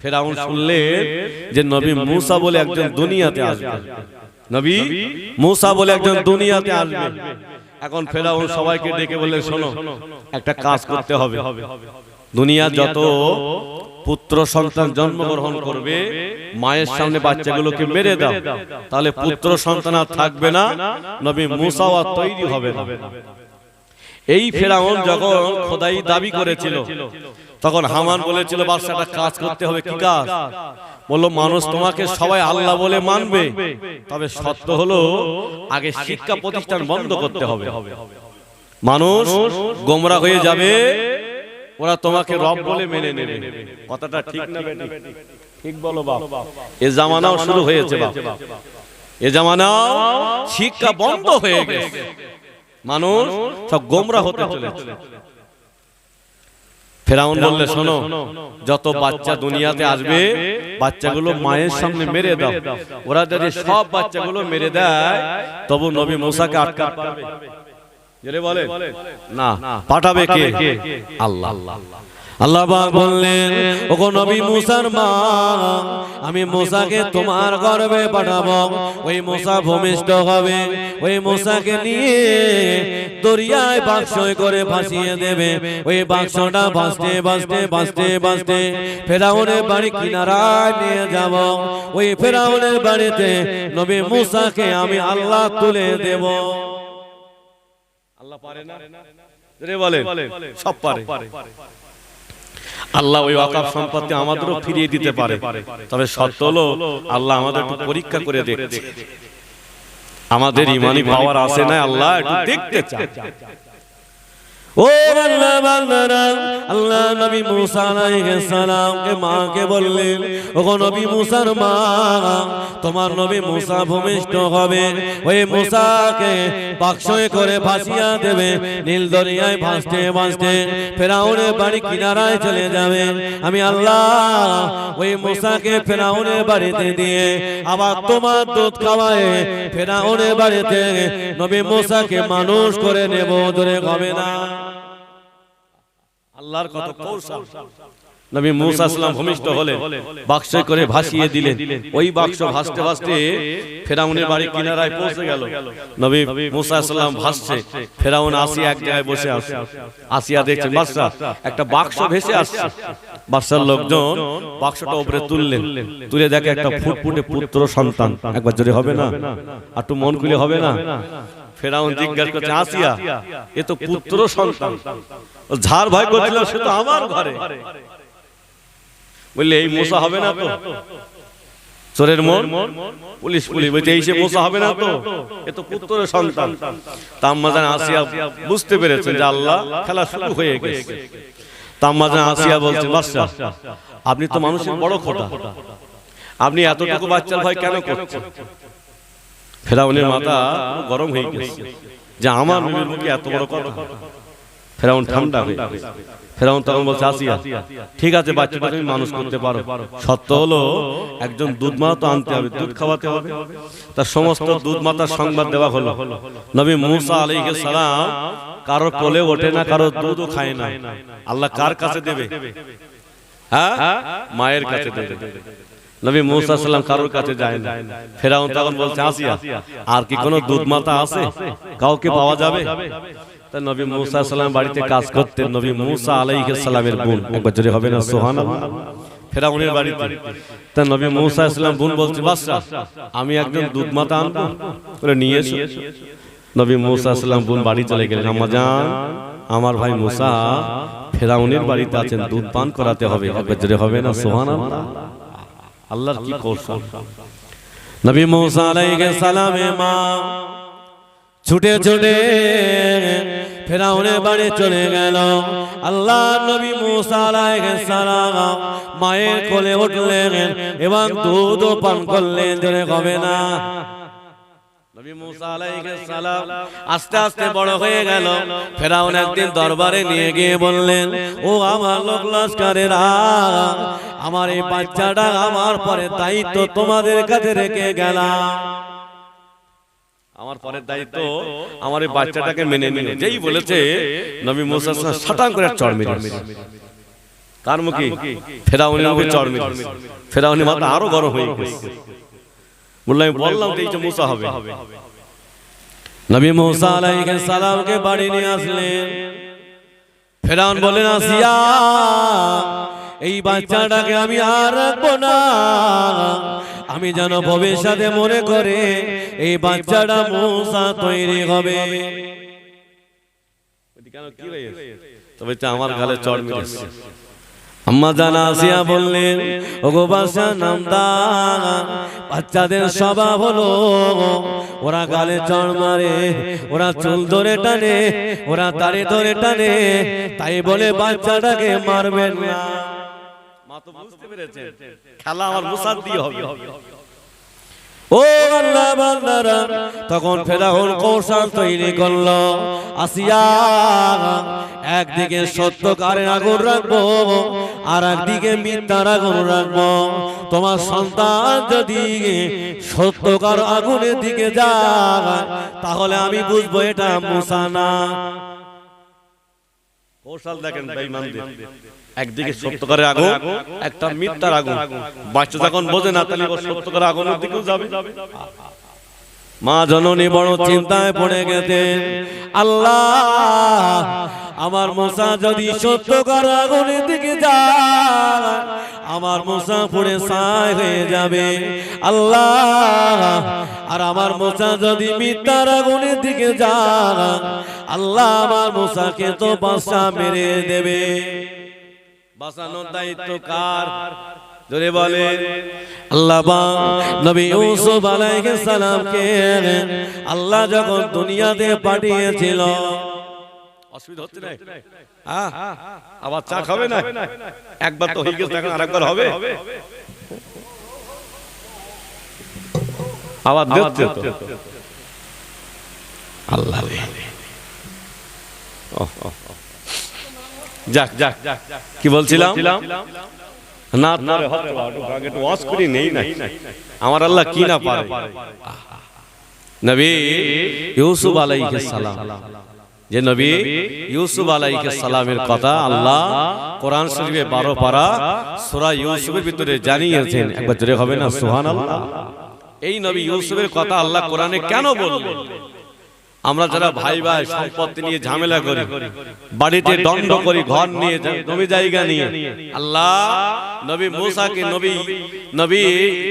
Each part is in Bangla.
ফেরাউন শুনলে যে নবী মুসা বলে একজন দুনিয়াতে আসবে। নবী মুসা বলে একজন দুনিয়াতে আসবে। এখন ফেরাউন সবাইকে ডেকে বললেন শোনো একটা কাজ করতে হবে। দুনিয়া যত পুত্র সন্তান জন্মগ্রহণ করবে মায়ের সামনে বাচ্চাগুলোকে মেরে দাও। তাহলে পুত্র সন্তান আর থাকবে না নবী মুসাও আর তৈরি হবে না। এই ফেরাউন যখন খোদাই দাবি করেছিল তখন হামান বলেছিল বাদশাটা কাজ করতে হবে কি কাজ? বলল মানুষ তোমাকে সবাই আল্লাহ বলে মানবে। তবে সত্য হলো আগে শিক্ষা প্রতিষ্ঠান বন্ধ করতে হবে। মানুষ গোমরা হয়ে যাবে ওরা তোমাকে রব বলে মেনে নেবে। কথাটা ঠিক না বেটি ঠিক বলো বাপ। এ জামানাও শুরু হয়েছে বাপ। এ জামানাও শিক্ষা বন্ধ হয়ে গেছে। মানুষ সব গোমরা হতে চলেছে। ফেরাউন বললে শোনো যত বাচ্চা দুনিয়াতে আসবে বাচ্চাগুলো মায়ের সামনে মেরে দাও। ওরা যদি সব বাচ্চাগুলো মেরে দেয় তবু নবী মোসাকে আটকা পারবে। বলে না পাঠাবে কে? আল্লাহ। আল্লাহ। পাক বললেন ওগো নবী মুসার মা আমি মুসাকে তোমার গর্ভে পাঠাবো। ওই মুসা ভূমিষ্ঠ হবে। ওই মুসাকে নিয়ে দরিয়ায় বাক্সয় করে ভাসিয়ে দেবে। ওই বাক্সটা ভাসতে ভাসতে ভাসতে ভাসতে ফেরাউনের বাড়ি কিনারায় নিয়ে যাব। ওই ফেরাউনের বাড়িতে নবী মুসাকে আমি আল্লাহ তুলে দেব। আল্লাহ পারে না? রে বলে সব পারে। আল্লাহ ওই ওয়াকাফ সম্পত্তি আমাদেরও ফিরিয়ে দিতে পারে। তবে সত্য হলো আল্লাহ আমাদের একটু পরীক্ষা করে দেখছে আমাদের ইমানি পাওয়ার আছে না আল্লাহ একটু দেখতে চায়। ও আল্লাহ বললেন নবী মা, তোমার নবী হবে। ওই বাক্সয়ে করে ভাসিয়া দেবে ফেরাউনের বাড়ি কিনারায় চলে যাবে। আমি আল্লাহ, ওই মুসাকে ফেরাউনের বাড়িতে দিয়ে আবার তোমার দুধ খাওয়ায় ফেরাউনের বাড়িতে নবী মুসাকে মানুষ করে নেব ধরে হবে না। আল্লাহর কত কৌশল। নবী মুসা সাল্লাম ভূমিষ্ঠ হলে বাক্সে করে ভাসিয়ে দিলেন। ওই বাক্স ভাসতে ভাসতে ফেরাউনের বাড়ি কিনারায় পৌঁছে গেল। নবী মুসা সাল্লাম ভাসছে ফেরাউন আসিয়া এক জায়গায় বসে আছে আসিয়া দেখছে বাদশা একটা বাক্স ভেসে আসছে। বাদশার লোকজন বাক্সটা উপরে তুললেন। তুলে দেখে একটা ফুটফুটে পুত্র সন্তান। একবার জোরে হবে না আর একটু মন খুলে হবে না। ফেরাউন জিজ্ঞাসা করছে আসিয়া এ তো পুত্র সন্তান। ঝাড় ভয় করছিল সে তো আমার ঘরে। বললে এই মোসা হবে না তো? চোরের মন? পুলিশ পুলিশ বলছে এই সে মোসা হবে না তো? এ তো পুত্রের সন্তান। তাম্মাজান আসিয়া বুঝতে পেরেছেন যে আল্লাহ খেলা শুরু হয়ে গেছে। তাম্মাজান আসিয়া বলছে বাদশা আপনি তো মানুষের বড় খোটা আপনি এতটুকু বাচ্চার ভয় কেন করছেন? ফেরাউনের মাথা গরম হয়ে গেছে। যে আমার নবীর মুখে এত বড় কথা। ফেরাউন ঠান্ডা হয়ে ফেরাউন তখন বলছে আসিয়া ঠিক আছে বাচ্চাটা তুমি মানুষ করতে পারো। সত্য হলো একজন দুধ মা তো আনতে হবে দুধ খাওয়াতে হবে। তার সমস্ত দুধ মাতার সংবাদ দেওয়া হলো। নবী মুসা আলাইহিস সালাম কারও কোলে ওঠে না কারও দুধও খায় না। আল্লাহ কার কাছে দেবে? হ্যাঁ? মায়ের কাছে দেবে। নবী মুসা সাল্লাম কারোর কাছে যায় না ফেরাউন তখন বলছে আসিয়া আর কি কোনো দুধ মাতা আছে? কাউকে পাওয়া যাবে? তা নবী মুসা সাল্লাম বাড়িতে কাজ করতেন। নবী মুসা আলাইহিস সালামের বোন। একবার জোরে হবে না সুবহানাল্লাহ। ফেরাউনের বাড়িতে। তা নবী মুসা সাল্লাম বোন বলছে বাদশা আমি একজন দুধ মাতা আনব। বলে নিয়ে এসো। নবী মুসা সাল্লাম বোন বাড়ি চলে গেলেন। আমাজান আমার ভাই মুসা ফেরাউনের বাড়িতে আছেন দুধ পান করাতে হবে একবার জোরে হবে না সুবহানাল্লাহ আল্লাহর কি কৌশল? নবী মুসা আলাইহিস সালামে মা ছুটে ছুটে ফেরাউনের বাড়ি চলে গেল। আল্লাহ নবী মুসা আলাইহিস সালাম মায়ের কোলে উঠলেন এবং দুধ পান করলেন ধরে হবে না? নবী মুসা আলাইহিস সালাম আস্তে আস্তে বড় হয়ে গেল। ফেরাউন একদিন দরবারে নিয়ে গিয়ে বললেন ও আমার লোক লস্করেরা আমার এই বাচ্চাটা আমার পরে দায়িত্ব তোমাদের কাছে রেখে গেলাম। আমার পরের দায়িত্ব আমার এই বাচ্চাটাকে মেনে নিয়ে যেই বলেছে নবী মুসা সাটাং করে চড় মেরে তার মুখে ফেরাউনের মুখে চড় মেরেছে। ফেরাউনি মাথা আরও গরম হয়ে গেছে। বললাম বললাম এই যে মুসা হবে। নবী মুসা আলাইহিস সালামকে বাড়ি নিয়ে আসলেন। ফেরাউন বলেন আসিয়া এই বাচ্চাটাকে আমি আর রাখব না। আমি যেন ভবিষ্যতে মনে করে এই বাচ্চাটা মুসা তৈরি হবে। তবে আমার গালে চড় মেরেছে আম্মা জানা আসিয়া বললেন ওগো বাসা নামদা বাচ্চাদের স্বভাব হলো ওরা গালে চড় মারে ওরা চুল ধরে টানে ওরা দাড়ি ধরে টানে তাই বলে বাচ্চাটাকে মারবেন না। তো বুঝতে পেরেছেন। খেলা আমার মুসাদ দিয়ে হবে। ও আল্লাহ বান্দারা তখন ফেরাউন কৌশল তৈরি করল। আসিয়া একদিকে সত্যকারের আগুন রাখব আর একদিকে মিথ্যার আগুন রাখব। তোমার সন্তান যদি সত্যকার আগুনের দিকে যায় তাহলে আমি বুঝব এটা মুসা না কৌশল দেখেন বেঈমানদের। একদিকে সত্যকারের আগুন একটা মিথ্যার আগুন। বাচ্চা যখন বোঝে না তাহলে ও সত্যকারের আগুনের দিকেও যাবে। মা জননী বড় চিন্তায় পড়ে গেছেন আল্লাহ আমার মশা যদি সত্যকার আগুনের দিকে যায় আমার মশা পড়ে ছাই হয়ে যাবে। আল্লাহ আর আমার মশা যদি মিথ্যার আগুনের দিকে যায় আল্লাহ আমার মশাকে তো বাসা মেরে দেবে। বাঁচানোর দায়িত্ব কার? জোরে বলে আল্লাহ নবী ইউসুফ আলাইহিস সালামকে আল্লাহ যখন দুনিয়াতে পাঠিয়েছিল। অসুবিধা হচ্ছে না আবার চা খাবে না? একবার তো হয়ে গেছে এখন আরেকবার হবে? আবার আল্লাহ রে। ওহ, ওহ, ওহ। যাক যাক কি বলছিলাম? না না হতে আগে করি, নেই না। আমার আল্লাহ কি না পারে? নবী ইউসুফ আলাইহিস সালাম। যে নবী ইউসুফ আলাইহিস সালামের কথা আল্লাহ কোরআন শরীফে 12 পারা সূরা ইউসুফের ভিতরে জানিয়েছেন। একবার জোরে হবে না? সুবহানাল্লাহ। এই নবী ইউসুফের কথা আল্লাহ কোরআনে কেন বললেন? আমরা যারা ভাই ভাই সম্পত্তি নিয়ে ঝামেলা করি বাড়িতে দণ্ড করি ঘর নিয়ে জমি জায়গা নিয়ে। আল্লাহ নবী মুসাকে নবী নবী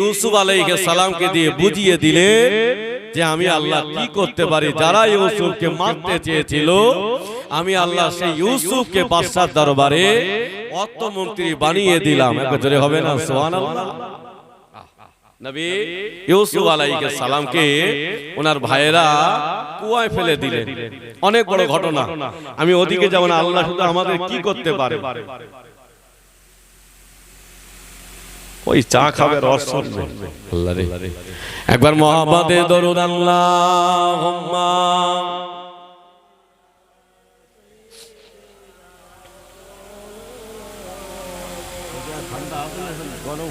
ইউসুফ আলাইহিস সালামকে দিয়ে বুঝিয়ে দিলে যে আমি আল্লাহ কি করতে পারি যারা ইউসুফকে মারতে চেয়েছিল আমি আল্লাহ সেই ইউসুফকে বাদশার দরবারে অর্থমন্ত্রী বানিয়ে দিলাম একবার জোরে হবে না সুবহানাল্লাহ। নবী ইউসুফ আলাইহিস সালামকে ওনার ভাইয়েরা কুয়ায় ফেলে দিলেন। অনেক বড় ঘটনা। আমি ওদিকে যাব না আল্লাহ শুধু আমাদের কি করতে পারে? ওই চা খাবে রস আল্লাহ রে। একবার মহাবাদে দরুদ আল্লাহুম্মা। গরম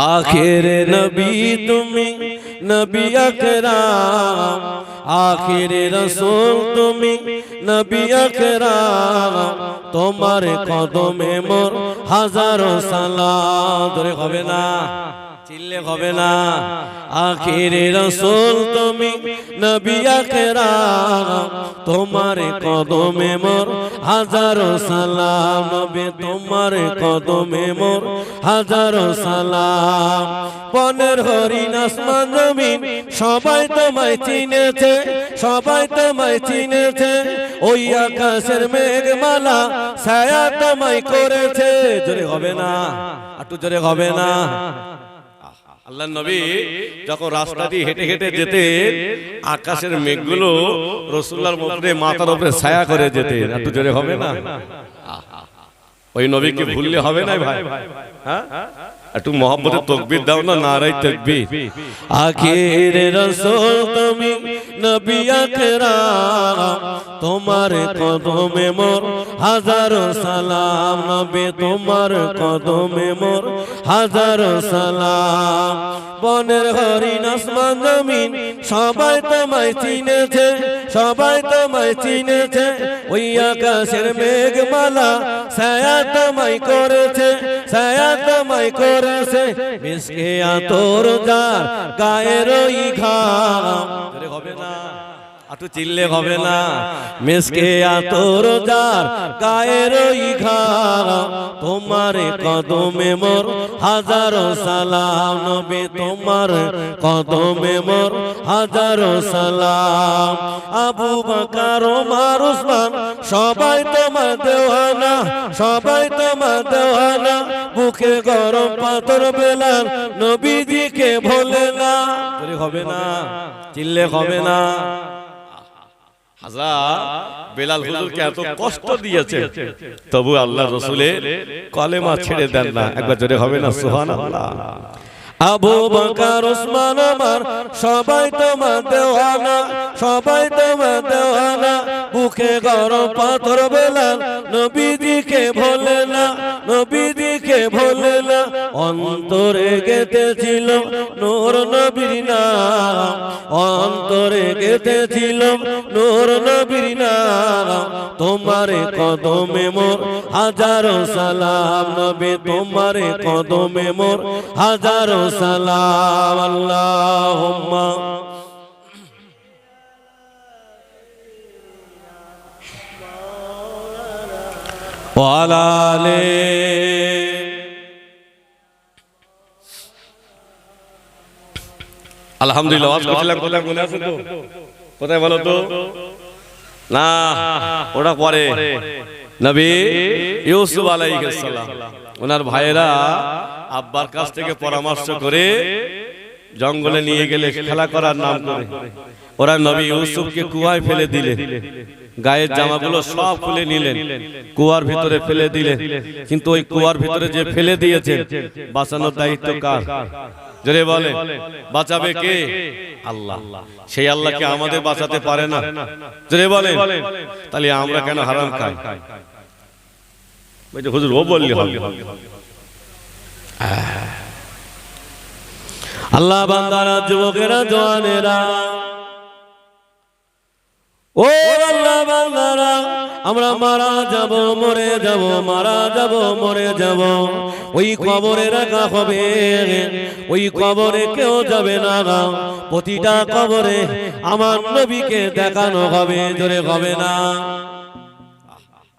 আখের নবী তুমি নবী আকরাম। আখের রসুল তুমি নবী আকরাম। তোমার কদমে মোর হাজার সালাম। ধরে হবে না? চিল্লে হবে না। আখেরে রসুল তুমি নবী আকরাম তোমার কদমে মোর হাজারো সালাম। নবী তোমার কদমে মোর হাজারো সালাম। পনেরো হরিণ আসমান জমিন সবাই তোমায় চিনেছে সবাই তোমায় চিনেছে। ওই আকাশের মেঘমালা ছায়া তোমায় করেছে। জোরে হবে না একটু জোরে হবে না। আল্লাহ নবী যখন রাস্তা দিয়ে হেঁটে হেঁটে যেতে আকাশের মেঘগুলো রসুল্লার মধ্যে মাথার উপরে ছায়া করে যেতে এত জোরে হবে না? ওই নবীকে ভুললে হবে না ভাই? হ্যাঁ? একটু মোহাম্মদের তকবির দাও না নারাই তকবির। আখির রসুল তুমি নবী আকরাম তোমার কদমে মোর হাজারো সালাম। নবী তোমার কদমে মোর হাজারো সালাম। বনের হরিণ আসমান জমিন সবাই তোমায় চিনেছে সবাই তোমায় চিনেছে। ওই আকাশের মেঘমালা ছায়া তোমায় করেছে ছায়া তোমায় করেছে। মিসকে আতর যার গায়ের ঘাম। হবে না। একটু চিল্লে হবে না। মিসকে আতর যার গায়ের তোমার কদমে মোর হাজারো সালাম। নবী তোমার কদমে মোর হাজারো সালাম। আবু বকর ওমর উসমান সবাই তোমার দেওয়ানা। সবাই তোমার দেওয়ানা। বুকে গরম পাথর বেলাল। নবীজিকে ভোলে না। হবে না। চিল্লে হবে না। হাজার বেলাল হুজুরকে এত কষ্ট দিয়েছে। তবু আল্লাহ রসুলের কলেমা ছেড়ে দেন না। একবার জোরে হবে না? সুহান আবু বকর ওসমান আমার সবাই তোমার দেওয়ানা সবাই তোমার দেওয়ানা। বুকে গরম পাথর বেলাল নবীজিকে ভোলে না। নবীজিকে ভোলে না অন্তরে গেতেছিল নূর নবীর নাম। অন্তরে গেতেছিল নূর নবীর নাম। তোমারে কদমে মোর হাজারো সালাম, নবী তোমারে কদমে মোর হাজারো সালাম। আল্লাহুম্মা ওয়ালা আলে আলহামদুলিল্লাহ কোথায় বলো তো? না, ওটা পরে। নবী ইউসুফ আলাইহিস সালাম, ওনার ভাইয়েরা আব্বার কাছ থেকে পরামর্শ করে জঙ্গলে নিয়ে গেলে খেলা করার নাম করে। ওরা নবী ইউসুফকে কুয়ায় ফেলে দিলে। গায়ের জামাগুলো সব খুলে নিলেন। কুয়ার ভিতরে ফেলে দিলেন। কিন্তু ওই কুয়ার ভিতরে যে ফেলে দিয়েছে বাঁচানোর দায়িত্ব কার? জোরে বলে বাঁচাবে কে? আল্লাহ। সেই আল্লাহকে আমাদের বাঁচাতে পারে না। জোরে বলে তাহলে আমরা কেন হারাম খাই? যে হুজুর ও বললি হবে। আল্লাহ বান্দারা যুবকেরা জওয়ানেরা। ও আল্লাহ। আমরা মারা যাব মরে যাব মারা যাব মরে যাব। ওই কবরে রাখা হবে। ওই কবরে কেউ যাবে না। প্রতিটা কবরে আমার নবীকে দেখানো হবে জোরে হবে না।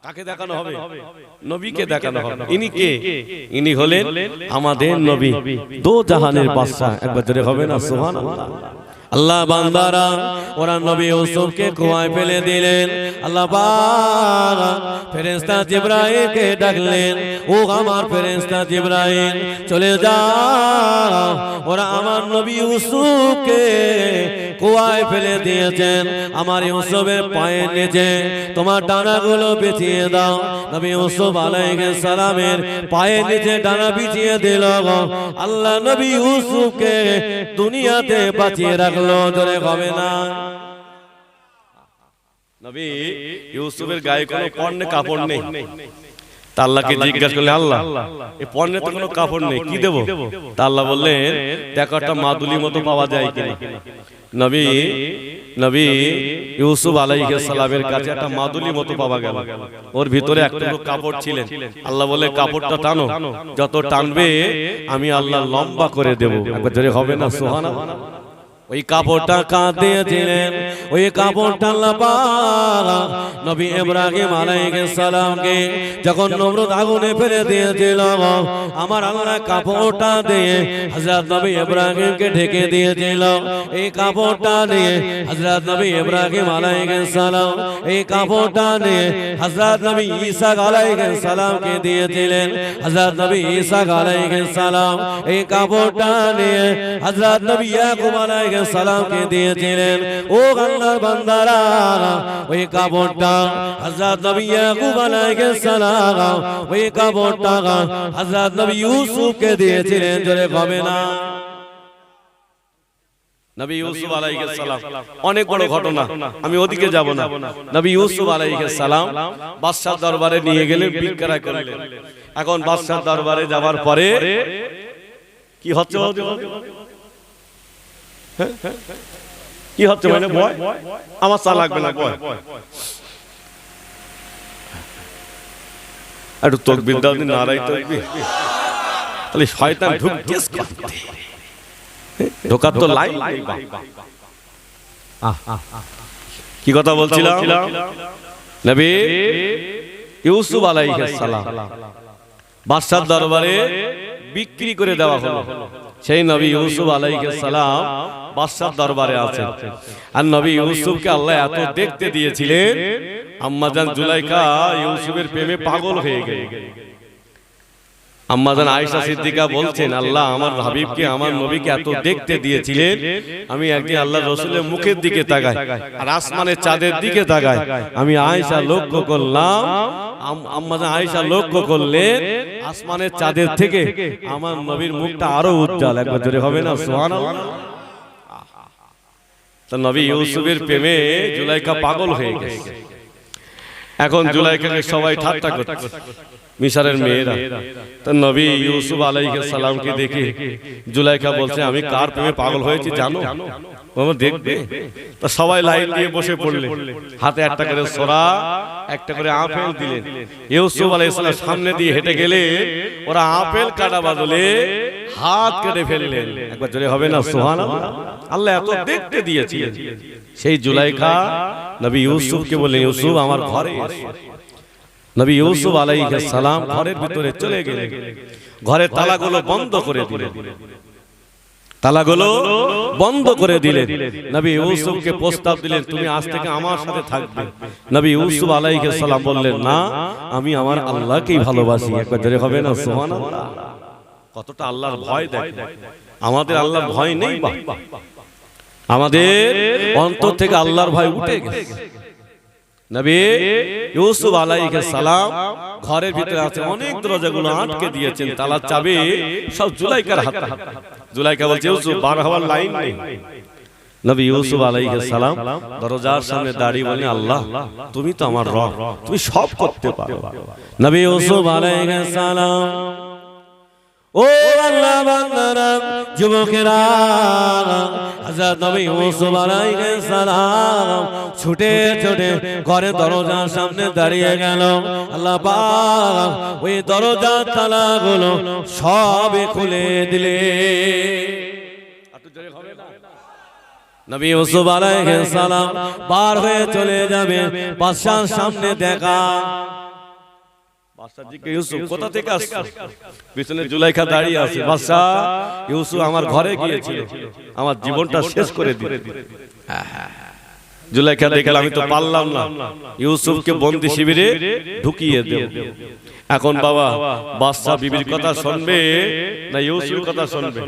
কাকে দেখানো হবে? নবীকে দেখানো হবে। ইনি কে? ইনি হলেন আমাদের নবী। দো জাহানের বাদশা একবার জোরে হবে না। সুবহানাল্লাহ। আল্লাহ বান্দারা, ওরা নবী ইউসুফকে কুয়ায় ফেলে দিলেন। আল্লাহ পাক ফেরেশতা জিবরাইলকে ডাকলেন, ও আমার ফেরেশতা জিবরাইল, চলে যাও ওরা আমার নবী ইউসুফকে কুয়ায় ফেলে দিয়েছেন। আমার ইউসুফের পায়ের নিচে তোমার ডানাগুলো বিছিয়ে দাও। নবী ইউসুফ আলাইহিস সালামের পায়ের নিচে ডানা বিছিয়ে দিল। আল্লাহ নবী ইউসুফকে দুনিয়াতে বাঁচিয়ে রাখল, জোরে হবে না? নবী ইউসুফের গায়ে কোনো পণ্যে কাপড় নেই। তা আল্লাহকে জিজ্ঞাসা করলে আল্লাহ এই পণ্যে তো কোনো কাপড় নেই কি দেবো? তা আল্লাহ বললেন দেখো একটা মাদুলি মতো পাওয়া যায় কিনা। নবী নবী ইউসুফ আলাইহিস সালামের কাছে একটা মাদুলি মতো পাওয়া গেল। ওর ভিতরে একটা কাপড় ছিলেন। আল্লাহ বলে কাপড়টা টানো যত টানবে আমি আল্লাহ লম্বা করে দেবো। একবার জোরে হবে না সুবহানাল্লাহ। ওই কাপড়টা কাঁদিয়েছিলেন ওই কাপড়টা নবী ইব্রাহিম আলাইহিস সালামকে যখন নমরুদ আগুনে ফেলে দিয়েছিল আমার আল্লাহ কাপড়টা দিয়ে হযরত নবী ইব্রাহিমকে ঢেকে দিয়েছিল। এই কাপড়টা দিয়ে হযরত নবী ইব্রাহিম আলাইহিস সালাম এই কাপড়টা দিয়ে হযরত নবী ঈসা আলাইহিস সালামকে দিয়েছিলেন। হযরত নবী ঈসা আলাইহিস সালাম এই কাপড়টা দিয়ে হযরত নবী ইয়াকুব আলাইহিস সালামকে দিয়েছিলেন। ও আল্লাহর বান্দারা, ওই কাপড়টা হযরত নবী ইয়াকুব আলাইহিস ওই কাপড়টা হযরত নবী ইউসুফকে দিয়েছিলেন, জোরে হবে না। অনেক বড় ঘটনা, আমি ওদিকে যাব না। নবী সালাম বাদশার দরবারে নিয়ে গেলে ভিক্ষারা করলেন। এখন বাদশার দরবারে যাওয়ার পরে কি হচ্ছে? কি হচ্ছে মানে ভয় আমার চা লাগবে না ভয় একটু তকবির দাও দিন নারাই তকবির তাহলে শয়তান ঢুকতেস করতে ঢোকার তো লাইন। কি কথা বলছিলাম নবী ইউসুফ আলাইহিস সালাম বাদশার দরবারে বিক্রি করে দেওয়া হলো সেই নবী ইউসুফ সালাম বাদশার দরবারে আছেন। আর নবী ইউসুফকে আল্লাহ এত দেখতে দিয়েছিলেন আম্মাজান জুলাইকা ইউসুফের প্রেমে পাগল হয়ে গেল। আম্মাজান আয়েশা সিদ্দিকা বলছেন আল্লাহ আমার হাবিবকে আমার নবীকে এত দেখতে দিয়েছিলেন আমি একদিন আল্লাহ রসুলের মুখের দিকে তাকাই আর আসমানের চাঁদের দিকে তাকাই আমি আয়েশা লক্ষ্য করলাম আম- আম্মাজান আয়েশা লক্ষ্য করলেন আসমানের চাঁদের থেকে আমার নবীর মুখটা আরও উজ্জ্বল একবার জোরে হবে না? তো নবী ইউসুফের প্রেমে জুলাইকা পাগল হয়ে গেছে। এখন জুলাইকাকে সবাই ঠাট্টা করছে। মিশরের মেয়েরা। তো নবী ইউসুফ আলাইহিস সালামকে দেখে জুলাইকা বলছে আমি কার প্রেমে পাগল হয়েছি জানো? বাবা দেখবে? তো সবাই লাইন দিয়ে বসে পড়লে। হাতে একটা করে সোরা একটা করে আপেল দিলেন। ইউসুফ আলাইহিস সালাম সামনে দিয়ে হেঁটে গেলে ওরা আপেল কাটা বদলে হাত কেটে ফেললেন। একবার জোরে হবে না? সুবহানাল্লাহ। আল্লাহ এত দেখতে দিয়েছিলেন। সেই জুলাইখা নবী ইউসুফকে বললেন ইউসুফ আমার ঘরে। নবী ইউসুফ আলাইহিস সালাম ঘরের ভিতরে চলে গেলেন। ঘরের তালাগুলো বন্ধ করে দিলেন। তালাগুলো বন্ধ করে দিলেন। নবী ইউসুফকে প্রস্তাব দিলেন, তুমি আজ থেকে আমার সাথে থাকবে। নবী ইউসুফ আলাইহিস সালাম বললেন, না, আমি আমার আল্লাহকেই ভালোবাসি। একবার জোরে হবে না, সুবহানাল্লাহ। কতটা আল্লাহর ভয় দেখে। আমাদের আল্লাহর ভয় নেই আমাদের অন্তর থেকে আল্লাহর ভয় উঠে গেছে। নবী ইউসুফ আলাইহিস সালাম ঘরের ভিতরে আছে অনেক দরজাগুলো আটকে দিয়েছেন চাবি সব জুলাইকার হাতে। জুলাইকা বলছে ইউসুফ বার হওয়ার লাইন নেই। নবী ইউসুফ আলাইহিস সালাম দরজার সামনে দাঁড়িয়ে বলেন আল্লাহ তুমি তো আমার রব তুমি সব করতে পারো। নবী ইউসুফ আলাইহিস সালাম ও আল্লাহ বান্দারা যুবকেরা হযরত নবী ইউসুফ আলাইহিস সালাম ছুটে ছুটে ঘরে দরজার সামনে দাঁড়িয়ে গেল। আল্লাহ পাক ওই দরজার তালাগুলো সবে খুলে দিলে। নবী ইউসুফ আলাইহিস সালাম পার হয়ে চলে যাবে বাদশার সামনে দেখা। ইউসুফ কোথা থেকে আসছো? পিছনে জুলাইখা দাঁড়িয়ে আছে। বাদশা ইউসুফ আমার ঘরে গিয়েছিল। আমার জীবনটা শেষ করে দিল জুলাইখা দেখলে আমি তো পারলাম না। ইউসুফকে বন্দি শিবিরে ঢুকিয়ে দেব। এখন বাবা বাদশা বিবির কথা শুনবে না ইউসুফের কথা শুনবে।